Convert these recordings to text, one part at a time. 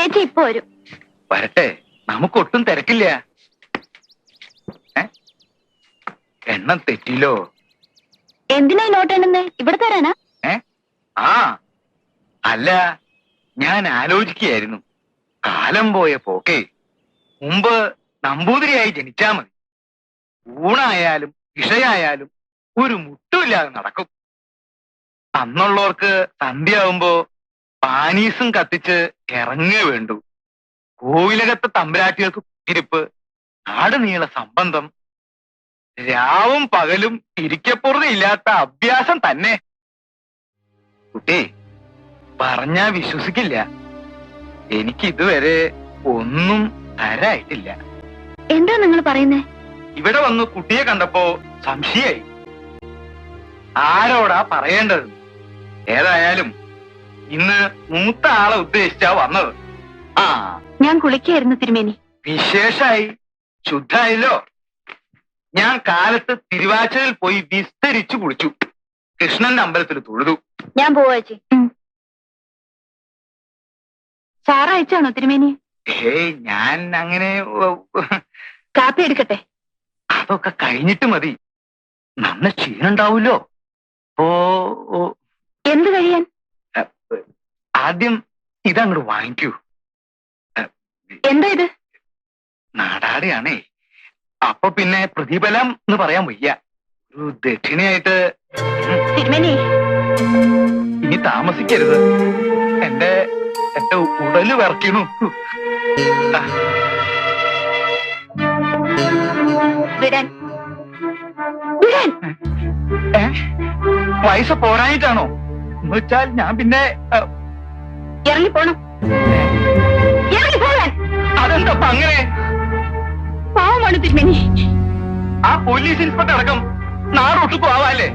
ചേച്ചി ഇപ്പൊ വരും. വരട്ടെ. നമുക്കൊട്ടും തിരക്കില്ല. എണ്ണം തെറ്റിലോ എന്തിനാ നോട്ട് എണ്ണുന്നേ? ഇവിടെ തരാനാ ആ അല്ല ഞാൻ ആലോചിക്കുകയായിരുന്നു. കാലം പോയ പോക്കെ മുമ്പ് നമ്പൂതിരിയായി ജനിച്ചാ മതി. ഊണായാലും ഇഷയായാലും ഒരു മുട്ടുമില്ലാതെ നടക്കും. അന്നുള്ളവർക്ക് സന്ധ്യയാവുമ്പോ പാനീസും കത്തിച്ച് ഇറങ്ങേ വേണ്ടു. കോവിലകത്തെ തമ്പുരാട്ടികൾക്ക് കുത്തിരിപ്പ് നാട് നീള സംബന്ധം രാവും പകലും ഇരിക്കപ്പുറതില്ലാത്ത അഭ്യാസം തന്നെ. കുട്ടി പറഞ്ഞാ വിശ്വസിക്കില്ല. എനിക്ക് ഇതുവരെ ഒന്നും തരായിട്ടില്ല. എന്താ നിങ്ങൾ പറയുന്നേ? ഇവിടെ വന്ന് കുട്ടിയെ കണ്ടപ്പോ സംശയായി. ആരോടാ പറയേണ്ടത്? ഏതായാലും ഇന്ന് മൂത്ത ആളെ ഉദ്ദേശിച്ചാ വന്നത്. ആ. ഞാൻ കുളിക്കായിരുന്നു തിരുമേനി. വിശേഷായി ശുദ്ധായല്ലോ. ഞാൻ കാലത്ത് തിരുവാച്ചലിൽ പോയി വിസ്തരിച്ചു കുളിച്ചു. കൃഷ്ണന്റെ അമ്പലത്തിൽ തൊഴുതു. ഞാൻ പോവാച്ചി സാറ അയച്ചാണോ തിരുമേനി? ഏയ് ഞാൻ അങ്ങനെ കാപ്പി എടുക്കട്ടെ. അതൊക്കെ കഴിഞ്ഞിട്ട് മതി. നന്ന ക്ഷീണുണ്ടാവൂലോ ഓ, എന്ത് കഴിയാൻ? ആദ്യം ഇതങ്ങോട്ട് വാങ്ങിക്കൂ. എന്താ ഇത്? നാടാടിയാണേ. അപ്പൊ പിന്നെ പ്രതിഫലം എന്ന് പറയാൻ വയ്യ. ഒരു ദക്ഷിണയായിട്ട് ഇനി താമസിക്കരുത്. എന്റെ എന്റെ ഉടൽ വിറയ്ക്കണു ആ, വിടാൻ. വിടാൻ. വയസ്സ് പോരായിട്ടാണോ എന്ന് വെച്ചാൽ ഞാൻ പിന്നെ ഏ, ഇറങ്ങി ഇറങ്ങിപ്പോകാൻ. അതെന്താ അങ്ങനെ? പാവമാണ് തിരുമേനി. ആ പോലീസ് ഇൻസ്പെക്ടർ അടക്കം നാടൊട്ടുക്കും ആവാല്ലേ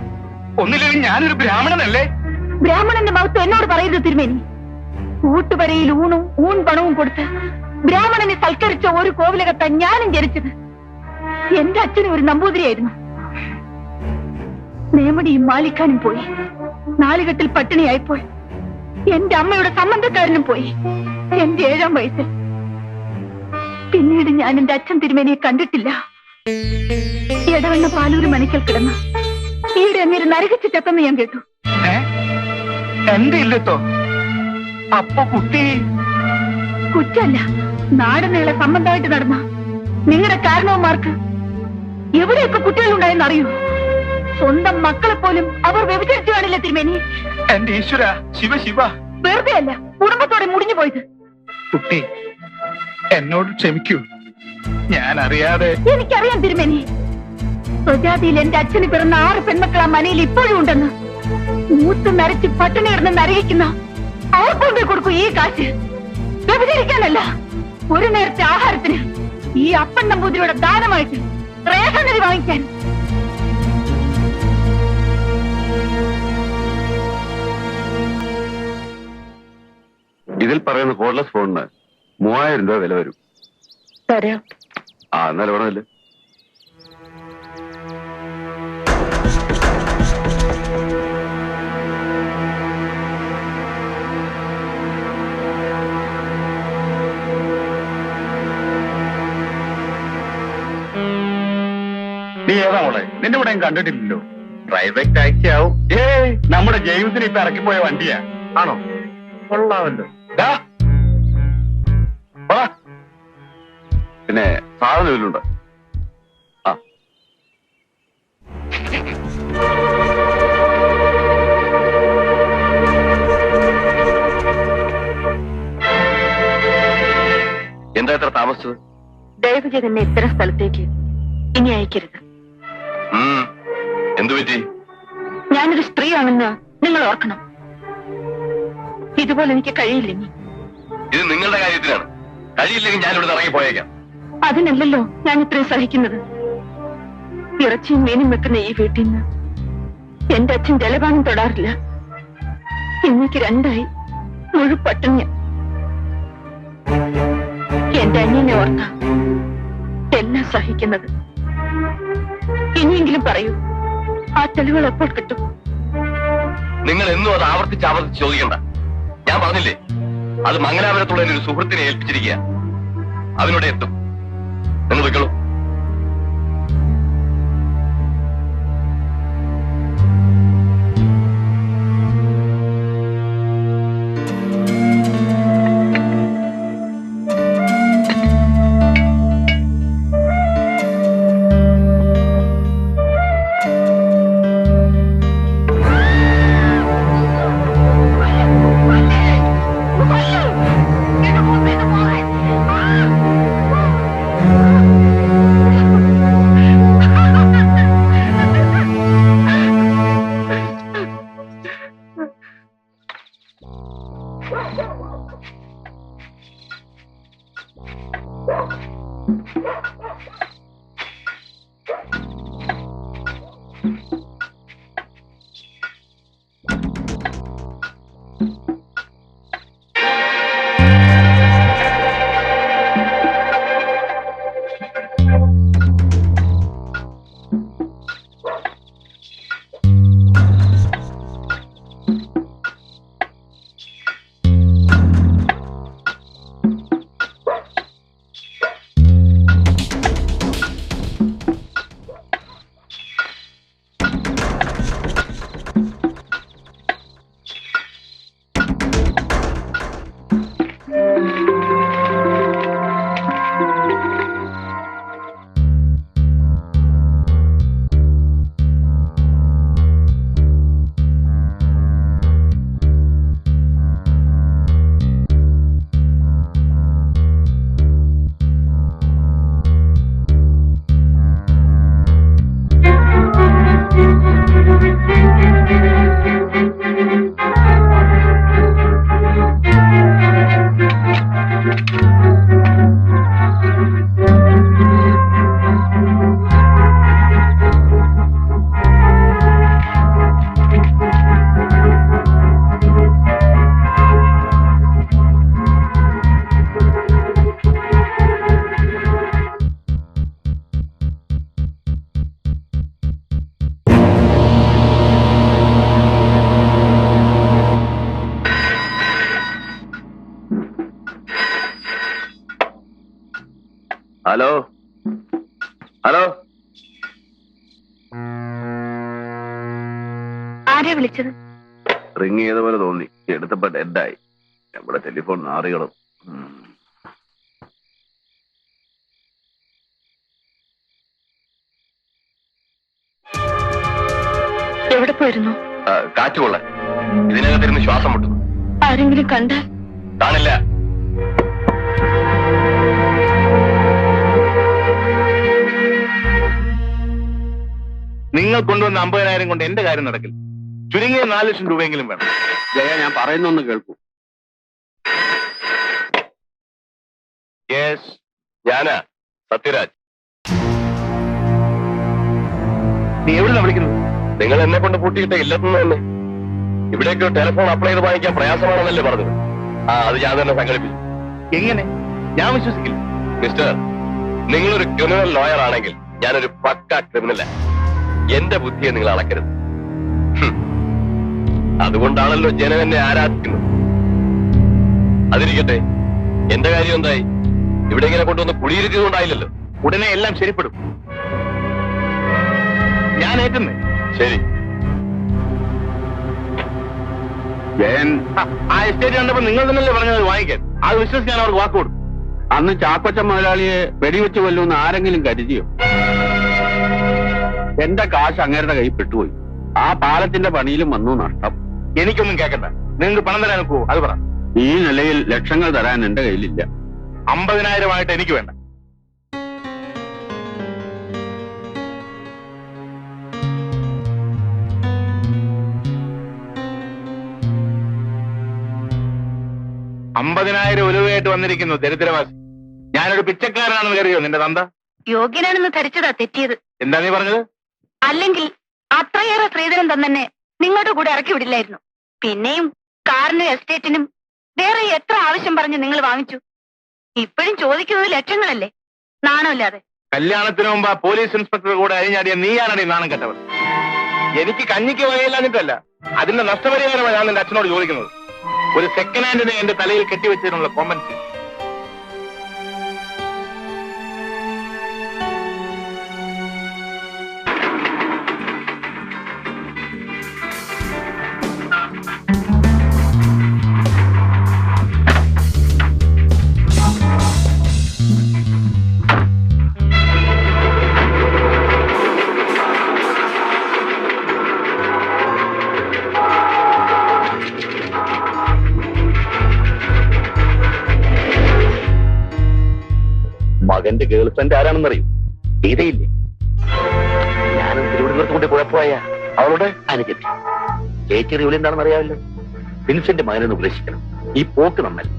ഒന്നില്ലെങ്കിൽ ഞാനൊരു ബ്രാഹ്മണനല്ലേ? ബ്രാഹ്മണന്റെ മൗത്ത് എന്നോട് പറയരുത് തിരുമേനി. കൂട്ടുവരയിൽ ഊണും ഊൺ പണവും കൊടുത്ത് ബ്രാഹ്മണനെ സൽക്കരിച്ച ഒരു കോവിലകത്ത ഞാനും ജനിച്ചത്. എന്റെ അച്ഛനും ഒരു നമ്പൂതിരിയായിരുന്നു. നേമടിയും മാലിക്കാനും പോയി. നാലുകെട്ടിൽ പട്ടിണിയായപ്പോൾ എന്റെ അമ്മയുടെ സംബന്ധക്കാരനും പോയി. എന്റെ ഏഴാം വയസ്സിൽ പിന്നീട് ഞാൻ എന്റെ അച്ഛൻ തിരുമേനിയെ കണ്ടിട്ടില്ല. ഇടവണ്ണ പാലൂര് മണിക്കൽ കിടന്ന് ഈടെ അങ്ങേര് നരകിച്ച് ചത്തെന്ന് ഞാൻ കേട്ടു. എന്റെ ഇല്ലത്തോ? അപ്പൊ കുട്ടി? കുറ്റല്ല നാടിനേളെ സംബന്ധമായിട്ട് നടന്ന. നിങ്ങളുടെ കാരണവന്മാർക്ക് എവിടെയൊക്കെ കുട്ടികളുണ്ടായെന്ന് അറിയൂ? സ്വന്തം മക്കളെ പോലും അവർ വ്യഭിചരിച്ചു കാണില്ല തിരുമേനി? എന്റെ ഈശ്വര ശിവ ശിവ. വെറുതെ അല്ല കുടുംബത്തോടെ മുടിഞ്ഞു പോയത്. കുട്ടി എന്നോട് ക്ഷമിക്കൂ. ഞാൻ അറിയാതെ എനിക്കറിയാം തിരുമേനി. സ്വജാതിയിൽ എന്റെ അച്ഛന് പിറന്ന ആറ് പെൺമക്കൾ ആ മനയിൽ ഇപ്പോഴും ഉണ്ടെന്ന്. മൂത്ത് നരച്ച് പട്ടിണി കിടന്ന് നരകിക്കുന്ന അവർക്കൊണ്ടേ കൊടുക്കൂ ഈ കാശ് വ്യഭിചരിക്കാനല്ല ഒരു നേരത്തെ ആഹാരത്തിന് ഈ അപ്പൻ നമ്പൂതിരിയുടെ ദാനമായിട്ട് റേഷൻ വാങ്ങിക്കാൻ. ഇതിൽ പറയുന്ന കോഡ്ലെസ് ഫോണിന് മൂവായിരം രൂപ വില വരും. തരാം. ആ എന്നാലും വേണമല്ലേ നീ ഏതാ മോളെ? നിന്റെ ഇവിടെ ഞാൻ കണ്ടിട്ടില്ലല്ലോ. പ്രൈവറ്റ് ടാക്സി ആവും. ഏയ് നമ്മുടെ ജെയിംസിന് ഇപ്പൊ ഇറക്കിപ്പോയ വണ്ടിയാ. ആണോ? കൊള്ളാമല്ലോ. പിന്നെ സാധനം ഇതിലുണ്ട് ആ. എന്താ ഇത്ര താമസിച്ചത്? ദയവ് ചെയ്ത് എന്നെ ഇത്തരം സ്ഥലത്തേക്ക് ഇനി അയക്കരുത്. എന്തു പറ്റി ഞാനൊരു സ്ത്രീയാണെന്ന് നിങ്ങൾ ഓർക്കണം. ഇതുപോലെ എനിക്ക് കഴിയില്ല ഇത് നിങ്ങളുടെ കാര്യത്തിലാണ്. കഴിയില്ലെങ്കിൽ ഞാൻ ഇവിടെ ഇറങ്ങി പോയേക്കാം അതിനല്ലല്ലോ ഞാൻ ഇത്രയും സഹിക്കുന്നത്. ഇറച്ചിയും മീനും വെക്കുന്ന ഈ വീട്ടിൽ നിന്ന് എന്റെ അച്ഛൻ ജലപാനം തൊടാറില്ല. എനിക്ക് രണ്ടായി. മുഴുപട്ടിണി എന്റെ അനിയനെ ഓർത്ത എല്ലാം സഹിക്കുന്നത്. ഇനിയെങ്കിലും പറയൂ ആ തെളിവുകൾ എപ്പോൾ കിട്ടും? നിങ്ങൾ എന്നും അത് ആവർത്തിച്ച് ആവർത്തിച്ച് ചോദിക്കണ്ട. ഞാൻ പറഞ്ഞില്ലേ? അത് മംഗലാപുരത്തുള്ള ഒരു സുഹൃത്തിനെ ഏൽപ്പിച്ചിരിക്കുക അതിനോട് എത്തും നിങ്ങൾ വെക്കളൂ ഹലോ? ഹലോ? ആരാ വിളിച്ചത്? റിങ് ചെയ്ത പോലെ തോന്നി. എടുത്തപ്പോ ഡെഡായി. നമ്മുടെ ടെലിഫോൺ നാറികളും. എവിടെ പോയിരുന്നു? കാറ്റുകൊള്ള ഇതിനകത്തിരുന്ന് ശ്വാസം മുട്ടുന്നു. ആരെങ്കിലും കണ്ടാൽ കാണില്ല നിങ്ങൾ കൊണ്ടുവന്ന അമ്പതിനായിരം കൊണ്ട് എന്റെ കാര്യം നടക്കില്ല. ചുരുങ്ങിയ നാല് ലക്ഷം രൂപയെങ്കിലും വേണം. ജയ ഞാൻ പറയുന്നൊന്ന് കേൾക്കൂ. യെസ് ഞാനാ സത്യരാജ്. നീ എവിടെ വിളിക്കുന്നത്? നിങ്ങൾ എന്നെ കൊണ്ട് പൂട്ടിയിട്ട് ഇല്ലെന്ന് തന്നെ. ഇവിടേക്ക് ടെലിഫോൺ അപ്ലൈ ചെയ്ത് വാങ്ങിക്കാൻ പ്രയാസമാണെന്നല്ലേ പറഞ്ഞത്. ആ അത് ഞാൻ തന്നെ സംഘടിപ്പിച്ചു. എങ്ങനെ? ഞാൻ വിശ്വസിക്കില്ല. മിസ്റ്റർ നിങ്ങളൊരു ക്രിമിനൽ ലോയർ ആണെങ്കിൽ ഞാനൊരു പക്ക ക്രിമിനല എന്റെ ബുദ്ധിയെ നിങ്ങൾ അളക്കരുത്. അതുകൊണ്ടാണല്ലോ ജനം എന്നെ ആരാധിക്കുന്നത്. അതിരിക്കട്ടെ എന്റെ കാര്യം എന്തായി? ഇവിടെ ഇങ്ങനെ കൊണ്ടുവന്ന് കുടിയിരുത്തിയതുകൊണ്ടായില്ലല്ലോ. ഉടനെ എല്ലാം ശരിപ്പെടും. ഞാൻ ഏറ്റുന്നേ. ശരി. ആ, എസ്റ്റേറ്റ് കണ്ടപ്പോ നിങ്ങൾ തന്നെയല്ലേ പറഞ്ഞത് വാങ്ങിക്കാൻ അത് വിശ്വസിക്കാൻ അവർക്ക് വാക്ക് കൊടുത്തു അന്ന് ചാക്കോച്ച മുതലാളിയെ വെടിവെച്ച് കൊല്ലുമെന്ന് ആരെങ്കിലും കരുതിയോ? എന്റെ കാശ് അങ്ങേരുടെ കൈ പെട്ടുപോയി. ആ പാലത്തിന്റെ പണിയിലും വന്നു നഷ്ടം. എനിക്കൊന്നും കേക്കണ്ട. നിങ്ങൾക്ക് പണം തരാൻ നോക്കുവോ അത് പറ. ഈ നിലയിൽ ലക്ഷങ്ങൾ തരാൻ എന്റെ കയ്യിലില്ല. അമ്പതിനായിരമായിട്ട് എനിക്ക് വേണ്ട. അമ്പതിനായിരം ഉലുവയായിട്ട് വന്നിരിക്കുന്നു ദരിദ്രവാസി. ഞാനൊരു പിച്ചക്കാരനാണെന്ന് കരുതിയോ നിന്റെ തന്ത? യോഗ്യനാണെന്ന് ധരിച്ചതാ തെറ്റിയത്. എന്താ നീ പറഞ്ഞത്? അല്ലെങ്കിൽ അത്രയേറെ സ്ത്രീധനം തന്നെ നിങ്ങളുടെ കൂടെ ഇറക്കി വിടില്ലായിരുന്നു. പിന്നെയും കാറിനും എസ്റ്റേറ്റിനും വേറെ എത്ര ആവശ്യം പറഞ്ഞ് നിങ്ങൾ വാങ്ങിച്ചു? ഇപ്പോഴും ചോദിക്കുന്നത് ലക്ഷങ്ങളല്ലേ? നാണമില്ലാതെ. കല്യാണത്തിന് മുമ്പ് പോലീസ് ഇൻസ്പെക്ടർ കൂടെ അഴിഞ്ഞാടിയ നീയാണടി നാണം കെട്ടവർ എനിക്ക് കഞ്ഞിക്ക് വകയില്ലാഞ്ഞിട്ടല്ല. അതിന്റെ നഷ്ടപരിഹാരമാണ് ഞാൻ അച്ഛനോട് ചോദിക്കുന്നത്. ഒരു സെക്കൻഡ് ഹാൻഡിനെ എന്റെ തലയിൽ കെട്ടിവെച്ചതിനുള്ള കോമ്പൻസേഷൻ മകന്റെ ഗേൾ ഫ്രണ്ട് ആരാണെന്നറിയും? ഗീതയില്ലേ? ഞാനും തിരുവനന്തപുരത്ത് കൊണ്ട് കുഴപ്പമായ അവളോട് അനുജത്തി ചേച്ചി ജോലി എന്താണെന്ന് അറിയാമല്ലോ? വിൻസെന്റ് മകനെന്ന് ഉപദേശിക്കണം ഈ പോക്ക് നന്നല്ല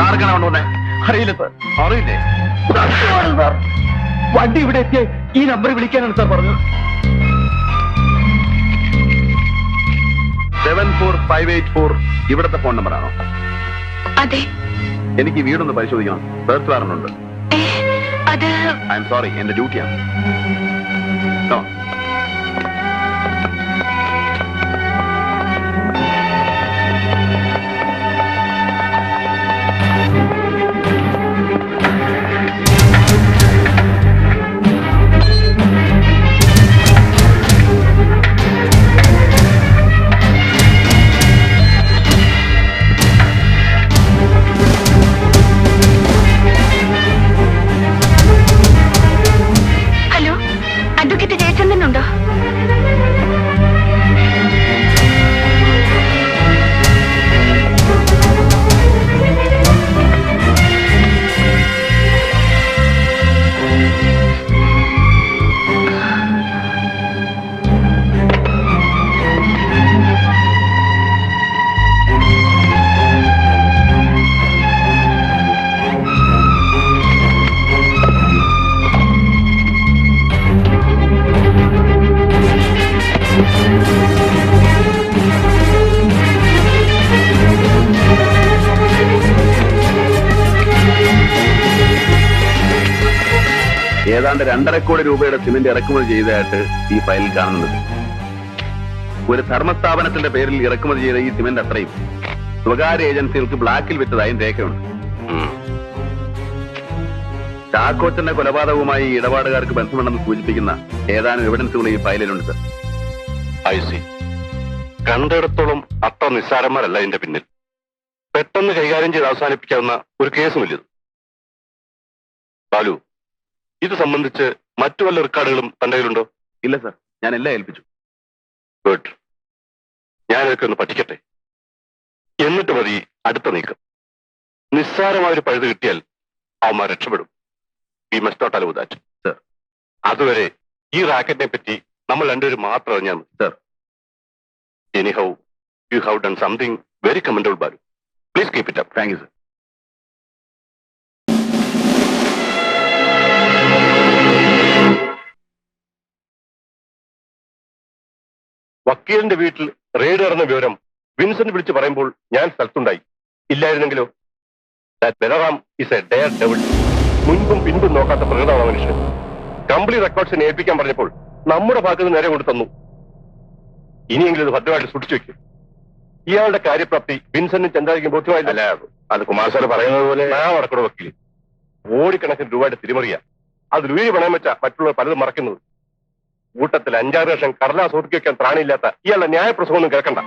ആർക്കാണ് കൊണ്ടുവന്നേ അറിയില്ല സാർ. അറിയില്ലേ? സാർ. വണ്ടി ഇവിടെ എത്തിയ ഈ നമ്പർ വിളിക്കാനാണ് സാർ പറഞ്ഞത്. Seven four five eight four ഇവിടുത്തെ ഫോൺ നമ്പറാണോ അതെ. എനിക്ക് വീടൊന്ന് പരിശോധിക്കണം. സെർച്ച് വേറെ ഉണ്ട് ഐ എം സോറി എന്റെ ഡ്യൂട്ടിയാണ് ഏതാണ്ട് രണ്ടര കോടി രൂപയുടെ സിമന്റ് ഇറക്കുമതി ചെയ്തതായിട്ട് ഈ ഫയലിൽ കാണുന്നത് ഒരു ധർമ്മസ്ഥാപനത്തിന്റെ പേരിൽ ഇറക്കുമതി ചെയ്ത ഈ സിമന്റ് അത്രയും. സ്വകാര്യ ഏജൻസികൾക്ക് ബ്ലാക്കിൽ വിറ്റതായും രേഖയുണ്ട്. ചാക്കോച്ചന്റെ കൊലപാതകവുമായി ഇടപാടുകാർക്ക് ബന്ധമുണ്ടെന്ന് സൂചിപ്പിക്കുന്ന ഏതാനും എവിഡൻസുകൾ ഈ ഫയലിലുണ്ട് സർ ഐ സി കണ്ടിടത്തോളം അത്ര നിസ്സാരന്മാരല്ല ഇതിന്റെ പിന്നിൽ. പെട്ടെന്ന് കൈകാര്യം ചെയ്ത് അവസാനിപ്പിക്കാവുന്ന ഒരു കേസുമില്ലത് ബാലു ഇത് സംബന്ധിച്ച് മറ്റു വല്ല റെക്കോർഡുകളും തന്റെ കയ്യിലുണ്ടോ? ഇല്ല സർ. ഞാൻ എല്ലാം ഏൽപ്പിച്ചു. ഗുഡ്. ഞാനിതൊക്കെ ഒന്ന് പഠിക്കട്ടെ. എന്നിട്ട് മതി അടുത്ത നീക്കം. നിസ്സാരമായ ഒരു പഴുത് കിട്ടിയാൽ അവന്മാർ രക്ഷപ്പെടും. We must not allow that sir. അതുവരെ ഈ റാക്കറ്റിനെ പറ്റി നമ്മൾ രണ്ടുപേരും മാത്രം അറിഞ്ഞാൽ മതി. Sir. Anyhow you have done something very commendable Balu please keep it up thank you sir വക്കീലിന്റെ വീട്ടിൽ റെയ്ഡ് നടന്ന വിവരം വിൻസെന്റ് വിളിച്ചു പറയുമ്പോൾ ഞാൻ സ്ഥലത്തുണ്ടായി. ഇല്ലായിരുന്നെങ്കിലോ? Balaram is a daredevil മുൻപും പിൻപും നോക്കാത്ത പ്രകടമാണ് മനുഷ്യൻ. കമ്പനി റെക്കോർഡ്സിനെ ഏൽപ്പിക്കാൻ പറഞ്ഞപ്പോൾ നമ്മുടെ ഭാഗത്ത് നേരെ കൊണ്ട് തന്നു. ഇനിയെങ്കിലും ഇത് ഭദ്രമായിട്ട് സൂക്ഷിച്ചു വെക്കും. ഇയാളുടെ കാര്യപ്രാപ്തി വിൻസെന്റും ചന്ദ്രയ്ക്കും ബോധ്യമായില്ല. അത് കുമാർ സാർ പറയുന്നത് പോലെ ഞാൻ നടക്കണ വക്കീൽ കോടിക്കണക്കിന് രൂപയുടെ തിരിമറിയ. അത് രൂപ പണയം വെച്ചാൽ മറ്റുള്ളവർ പലതും മറക്കുന്നത്. കൂട്ടത്തിൽ അഞ്ചാറ് ലക്ഷം കടലാസ് ഒതുക്കി വെക്കാൻ ത്രാണിയില്ലാത്ത ഇയാളുടെ ന്യായപ്രസവമൊന്നും കേൾക്കണ്ട.